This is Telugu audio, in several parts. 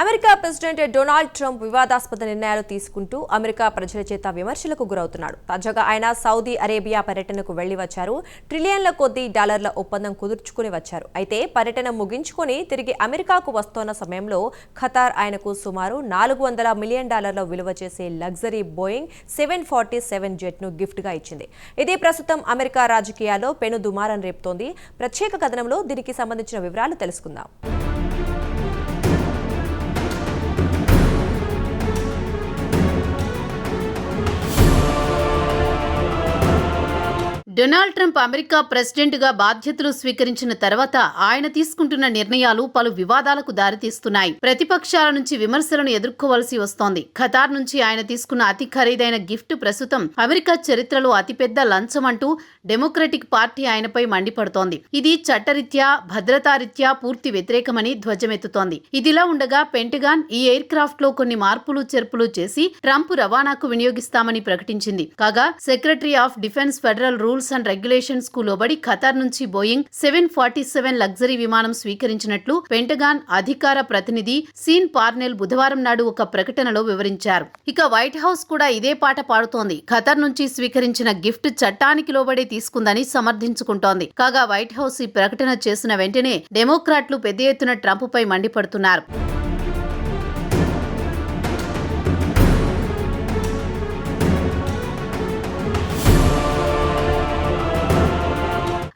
అమెరికా ప్రెసిడెంట్ డొనాల్డ్ ట్రంప్ వివాదాస్పద నిర్ణయాలు తీసుకుంటూ అమెరికా ప్రజల చేత విమర్శలకు గురవుతున్నాడు. తాజాగా ఆయన సౌదీ అరేబియా పర్యటనకు వెళ్ళి వచ్చారు. ట్రిలియన్ల కొద్దీ డాలర్ల ఒప్పందం కుదుర్చుకుని వచ్చారు. అయితే పర్యటన ముగించుకొని తిరిగి అమెరికాకు వస్తోన్న సమయంలో ఖతార్ ఆయనకు సుమారు నాలుగు వందల మిలియన్ డాలర్ల విలువ చేసే luxury Boeing seven forty seven జెట్ను గిఫ్ట్గా ఇచ్చింది. ఇది ప్రస్తుతం అమెరికా రాజకీయాల్లో పెను దుమారం రేపుతోంది. ప్రత్యేక కథనంలో దీనికి సంబంధించిన వివరాలు తెలుసుకుందాం. డొనాల్డ్ ట్రంప్ అమెరికా ప్రెసిడెంట్గా బాధ్యతలు స్వీకరించిన తర్వాత ఆయన తీసుకుంటున్న నిర్ణయాలు పలు వివాదాలకు దారితీస్తున్నాయి. ప్రతిపక్షాల నుంచి విమర్శలను ఎదుర్కోవలసి వస్తోంది. ఖతార్ నుంచి ఆయన తీసుకున్న అతి ఖరీదైన గిఫ్ట్ ప్రస్తుతం అమెరికా చరిత్రలో అతిపెద్ద లంచం అంటూ డెమోక్రటిక్ పార్టీ ఆయనపై మండిపడుతోంది. ఇది చట్టరీత్యా భద్రతారీత్యా పూర్తి వ్యతిరేకమని ధ్వజమెత్తుతోంది. ఇదిలా ఉండగా పెంటగాన్ ఈ ఎయిర్ క్రాఫ్ట్లో కొన్ని మార్పులు చేర్పులు చేసి ట్రంప్ రవాణాకు వినియోగిస్తామని ప్రకటించింది. కాగా secretary of defence federal rules and రెగ్యులేషన్స్కు లోబడి ఖతార్ నుంచి Boeing seven forty seven luxury విమానం స్వీకరించినట్లు పెంటగాన్ అధికార ప్రతినిధి సీన్ పార్నెల్ బుధవారం నాడు ఒక ప్రకటనలో వివరించారు. ఇక వైట్ హౌస్ కూడా ఇదే పాట పాడుతోంది. ఖతర్ నుంచి స్వీకరించిన గిఫ్ట్ చట్టానికి లోబడే తీసుకుందని సమర్థించుకుంటోంది. కాగా వైట్ హౌస్ ఈ ప్రకటన చేసిన వెంటనే డెమోక్రాట్లు పెద్ద ఎత్తున ట్రంప్ పై మండిపడుతున్నారు.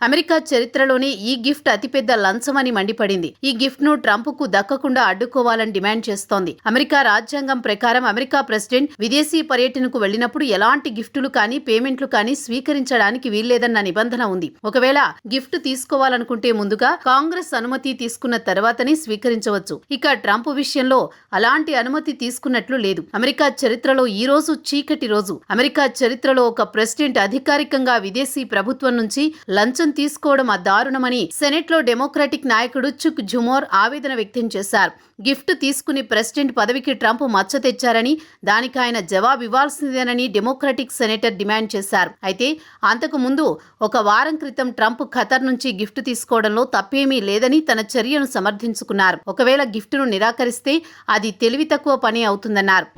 అమెరికా చరిత్రలోనే ఈ గిఫ్ట్ అతిపెద్ద లంచమని మండిపడింది. ఈ గిఫ్ట్ను ట్రంప్కు దక్కకుండా అడ్డుకోవాలని డిమాండ్ చేస్తోంది. అమెరికా రాజ్యాంగం ప్రకారం అమెరికా ప్రెసిడెంట్ విదేశీ పర్యటనకు వెళ్ళినప్పుడు ఎలాంటి గిఫ్టులు కానీ పేమెంట్లు కానీ స్వీకరించడానికి వీల్లేదన్న నిబంధన ఉంది. ఒకవేళ గిఫ్ట్ తీసుకోవాలనుకుంటే ముందుగా కాంగ్రెస్ అనుమతి తీసుకున్న తర్వాతనే స్వీకరించవచ్చు. ఇక ట్రంప్ విషయంలో అలాంటి అనుమతి తీసుకున్నట్లు లేదు. అమెరికా చరిత్రలో ఈ రోజు చీకటి రోజు. అమెరికా చరిత్రలో ఒక ప్రెసిడెంట్ అధికారికంగా విదేశీ ప్రభుత్వం నుంచి లంచం తీసుకోవడం అదారుణమని సెనెట్లో డెమోక్రటిక్ నాయకుడు చుక్ జుమోర్ ఆవేదన వ్యక్తం చేశారు. గిఫ్ట్ తీసుకుని ప్రెసిడెంట్ పదవికి ట్రంప్ మచ్చ తెచ్చారని దానికి ఆయన జవాబు ఇవ్వాల్సిందేనని డెమోక్రటిక్ సెనేటర్ డిమాండ్ చేశారు. అయితే అంతకు ముందు ఒక వారం క్రితం ట్రంప్ ఖతర్ నుంచి గిఫ్ట్ తీసుకోవడంలో తప్పేమీ లేదని తన చర్యను సమర్థించుకున్నారు. ఒకవేళ గిఫ్ట్ను నిరాకరిస్తే అది తెలివి తక్కువ పని అవుతుందన్నారు.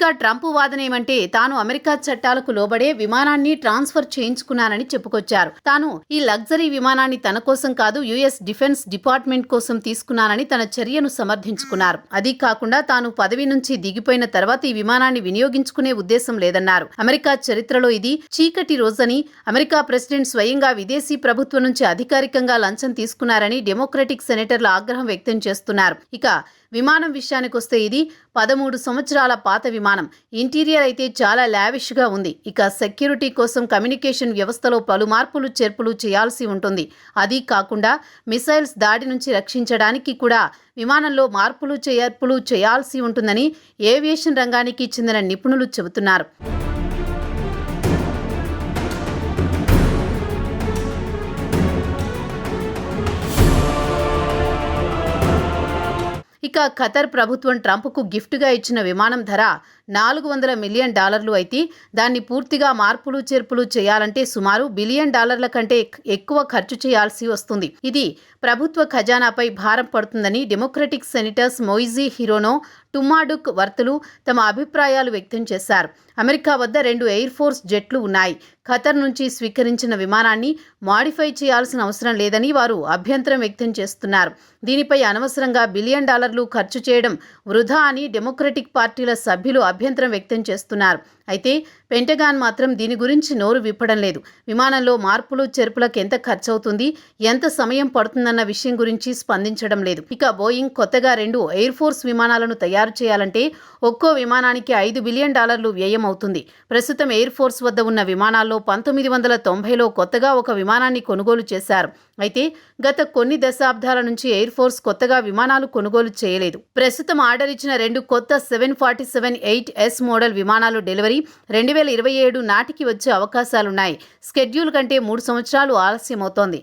ఇక ట్రంప్ వాదనేమంటే తాను అమెరికా చట్టాలకు లోబడే విమానాన్ని ట్రాన్స్ఫర్ చేయించుకున్నానని చెప్పుకొచ్చారు. తాను ఈ లగ్జరీ విమానాన్ని తన కోసం కాదు యుఎస్ డిఫెన్స్ డిపార్ట్మెంట్ కోసం తీసుకున్నానని తన చర్యను సమర్థించుకున్నారు. అది కాకుండా తాను పదవి నుంచి దిగిపోయిన తర్వాత ఈ విమానాన్ని వినియోగించుకునే ఉద్దేశం లేదన్నారు. అమెరికా చరిత్రలో ఇది చీకటి రోజని అమెరికా ప్రెసిడెంట్ స్వయంగా విదేశీ ప్రభుత్వం నుంచి అధికారికంగా లంచం తీసుకున్నారని డెమోక్రటిక్ సెనేటర్లు ఆగ్రహం వ్యక్తం చేస్తున్నారు. ఇక విమానం విషయానికొస్తే ఇది పదమూడు సంవత్సరాల పాత విమానం. ఇంటీరియర్ అయితే చాలా లావిష్గా ఉంది. ఇక సెక్యూరిటీ కోసం కమ్యూనికేషన్ వ్యవస్థలో పలు మార్పులు చేర్పులు చేయాల్సి ఉంటుంది. అది కాకుండా మిసైల్స్ దాడి నుంచి రక్షించడానికి కూడా విమానంలో మార్పులు చేర్పులు చేయాల్సి ఉంటుందని ఏవియేషన్ రంగానికి చెందిన నిపుణులు చెబుతున్నారు. ఇక ఖతర్ ప్రభుత్వం ట్రంప్కు గిఫ్ట్గా ఇచ్చిన విమానం ధర నాలుగు వందల మిలియన్ డాలర్లు అయితే దాన్ని పూర్తిగా మార్పులు చేర్పులు చేయాలంటే సుమారు బిలియన్ డాలర్ల కంటే ఎక్కువ ఖర్చు చేయాల్సి వస్తుంది. ఇది ప్రభుత్వ ఖజానాపై భారం పడుతుందని డెమోక్రటిక్ సెనేటర్స్ మొయిజీ హిరోనో టుమాడుక్ వర్తలు తమ అభిప్రాయాలు వ్యక్తం చేశారు. అమెరికా వద్ద రెండు ఎయిర్ ఫోర్స్ జెట్లు ఉన్నాయి. ఖతర్ నుంచి స్వీకరించిన విమానాన్ని మాడిఫై చేయాల్సిన అవసరం లేదని వారు అభ్యంతరం వ్యక్తం చేస్తున్నారు. దీనిపై అనవసరంగా బిలియన్ డాలర్లు ఖర్చు చేయడం వృధా అని డెమోక్రటిక్ పార్టీల సభ్యులు అభ్యంతరం వ్యక్తం చేస్తున్నారు. అయితే పెంటగాన్ మాత్రం దీని గురించి నోరు విప్పడం లేదు. విమానంలో మార్పులు చెరుపులకు ఎంత ఖర్చవుతుంది ఎంత సమయం పడుతుందన్న విషయం గురించి స్పందించడం లేదు. ఇక బోయింగ్ కొత్తగా రెండు ఎయిర్ ఫోర్స్ విమానాలను తయారు చేయాలంటే ఒక్కో విమానానికి ఐదు బిలియన్ డాలర్లు వ్యయం అవుతుంది. ప్రస్తుతం ఎయిర్ ఫోర్స్ వద్ద ఉన్న విమానాల్లో పంతొమ్మిది వందల తొంభైలో కొత్తగా ఒక విమానాన్ని కొనుగోలు చేశారు. అయితే గత కొన్ని దశాబ్దాల నుంచి ఎయిర్ ఫోర్స్ కొత్తగా విమానాలు కొనుగోలు చేయలేదు. ప్రస్తుతం ఆర్డర్ ఇచ్చిన రెండు కొత్త seven forty seven eight S model విమానాలు డెలివరీ రెండు వేల ఇరవై ఏడు నాటికి వచ్చే అవకాశాలున్నాయి. స్కెడ్యూల్ కంటే మూడు సంవత్సరాలు ఆలస్యమవుతోంది.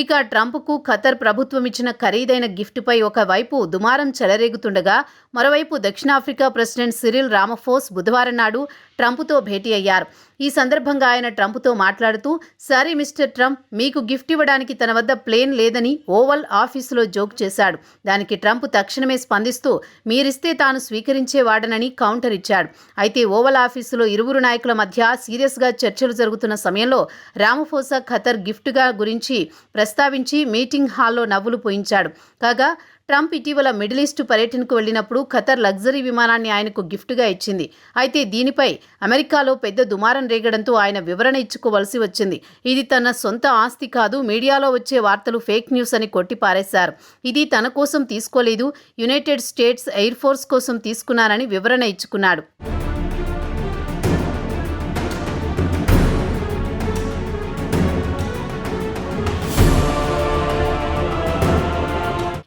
ఇక ట్రంప్కు ఖతర్ ప్రభుత్వం ఇచ్చిన ఖరీదైన గిఫ్ట్పై ఒకవైపు దుమారం చెలరేగుతుండగా మరోవైపు దక్షిణాఫ్రికా ప్రెసిడెంట్ సిరిల్ రామఫోస్ బుధవారం నాడు ట్రంప్తో భేటీ అయ్యారు. ఈ సందర్భంగా ఆయన ట్రంప్తో మాట్లాడుతూ సారీ మిస్టర్ ట్రంప్ మీకు గిఫ్ట్ ఇవ్వడానికి తన వద్ద ప్లేన్ లేదని ఓవల్ ఆఫీసులో జోక్ చేశాడు. దానికి ట్రంప్ తక్షణమే స్పందిస్తూ మీరిస్తే తాను స్వీకరించేవాడనని కౌంటర్ ఇచ్చాడు. అయితే ఓవల్ ఆఫీసులో ఇరువురు నాయకుల మధ్య సీరియస్గా చర్చలు జరుగుతున్న సమయంలో రామఫోసా ఖతర్ గిఫ్ట్గా గురించి ప్రస్తావించి మీటింగ్ హాల్లో నవ్వులు పోయించాడు. కాగా ట్రంప్ ఇటీవల మిడిల్ ఈస్ట్ పర్యటనకు వెళ్ళినప్పుడు ఖతర్ లగ్జరీ విమానాన్ని ఆయనకు గిఫ్ట్గా ఇచ్చింది. అయితే దీనిపై అమెరికాలో పెద్ద దుమారం రేగడంతో ఆయన వివరణ ఇచ్చుకోవలసి వచ్చింది. ఇది తన సొంత ఆస్తి కాదు మీడియాలో వచ్చే వార్తలు ఫేక్ న్యూస్ అని కొట్టిపారేశారు. ఇది తన కోసం తీసుకోలేదు యునైటెడ్ స్టేట్స్ ఎయిర్ ఫోర్స్ కోసం తీసుకున్నానని వివరణ ఇచ్చుకున్నాడు.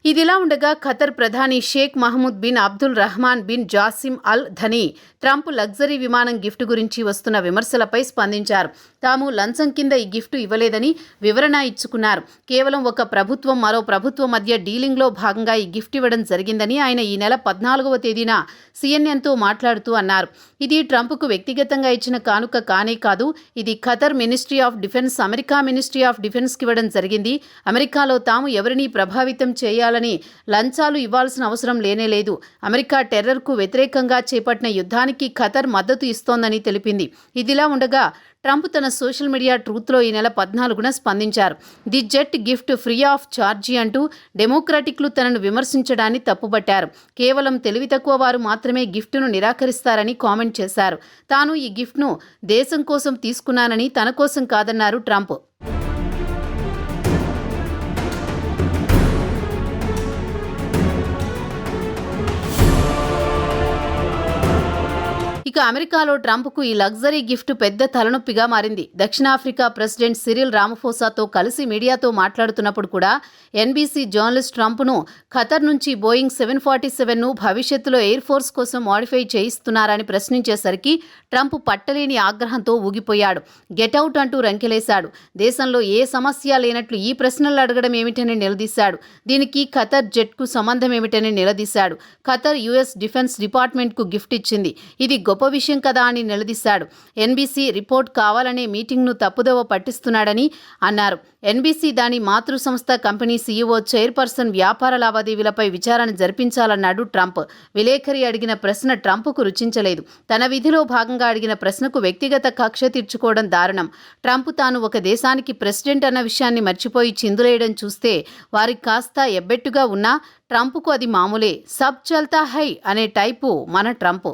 ఇదిలా ఉండగా ఖతర్ ప్రధాని Sheikh Mahmoud bin Abdul Rahman bin Jassim Al Thani Trump luxury విమానం గిఫ్ట్ గురించి వస్తున్న విమర్శలపై స్పందించారు. తాము లంచం కింద ఈ గిఫ్ట్ ఇవ్వలేదని వివరణ ఇచ్చుకున్నారు. కేవలం ఒక ప్రభుత్వం మరో ప్రభుత్వం మధ్య డీలింగ్లో భాగంగా ఈ గిఫ్ట్ ఇవ్వడం జరిగిందని ఆయన ఈ నెల పద్నాలుగవ తేదీన సీఎన్ఎన్తో మాట్లాడుతూ అన్నారు. ఇది ట్రంప్కు వ్యక్తిగతంగా ఇచ్చిన కానుక కానే కాదు ఇది Qatar ministry of defence America ministry of డిఫెన్స్కి ఇవ్వడం జరిగింది. అమెరికాలో తాము ఎవరిని ప్రభావితం చేయాలి చేయాలని లంచాలు ఇవ్వాల్సిన అవసరం లేనే లేదు. అమెరికా టెర్రర్కు వ్యతిరేకంగా చేపట్టిన యుద్ధానికి ఖతర్ మద్దతు ఇస్తోందని తెలిపింది. ఇదిలా ఉండగా ట్రంప్ తన సోషల్ మీడియా ట్రూత్లో ఈ నెల పద్నాలుగున స్పందించారు. The jet gift free of charge అంటూ డెమోక్రాటిక్లు తనను విమర్శించడాన్ని తప్పుబట్టారు. కేవలం తెలివి తక్కువ వారు మాత్రమే గిఫ్ట్ను నిరాకరిస్తారని కామెంట్ చేశారు. తాను ఈ గిఫ్ట్ను దేశం కోసం తీసుకున్నానని తన కోసం కాదన్నారు ట్రంప్. అమెరికాలో ట్రంప్కు ఈ లగ్జరీ గిఫ్ట్ పెద్ద తలనొప్పిగా మారింది. దక్షిణాఫ్రికా ప్రెసిడెంట్ సిరిల్ రామఫోసాతో కలిసి మీడియాతో మాట్లాడుతున్నప్పుడు కూడా ఎన్బీసీ జర్నలిస్ట్ ట్రంప్ను ఖతర్ నుంచి బోయింగ్ సెవెన్ ఫార్టీ సెవెన్ను భవిష్యత్తులో ఎయిర్ ఫోర్స్ కోసం మాడిఫై చేయిస్తున్నారని ప్రశ్నించేసరికి ట్రంప్ పట్టలేని ఆగ్రహంతో ఊగిపోయాడు. గెటౌట్ అంటూ రంకెలేశాడు. దేశంలో ఏ సమస్య లేనట్లు ఈ ప్రశ్నలు అడగడం ఏమిటని నిలదీశాడు. దీనికి ఖతర్ జెట్కు సంబంధం ఏమిటని నిలదీశాడు. ఖతర్ యుఎస్ డిఫెన్స్ డిపార్ట్మెంట్కు గిఫ్ట్ ఇచ్చింది. ఇది గొప్ప విషయం కదా అని నిలదీశాడు. ఎన్బీసీ రిపోర్ట్ కావాలనే మీటింగ్ను తప్పుదోవ పట్టిస్తున్నాడని అన్నారు. ఎన్బీసీ దాని మాతృ సంస్థ కంపెనీ సీఈఓ చైర్పర్సన్ వ్యాపార లావాదేవీలపై విచారణ జరిపించాలన్నాడు ట్రంప్. విలేకరి అడిగిన ప్రశ్న ట్రంప్కు రుచించలేదు. తన విధిలో భాగంగా అడిగిన ప్రశ్నకు వ్యక్తిగత కక్ష తీర్చుకోవడం దారుణం. ట్రంప్ తాను ఒక దేశానికి ప్రెసిడెంట్ అన్న విషయాన్ని మర్చిపోయి చిందులేయడం చూస్తే వారికి కాస్త ఎబ్బెట్టుగా ఉన్నా ట్రంప్కు అది మామూలే. సబ్ చల్తా హై అనే టైపు మన ట్రంప్.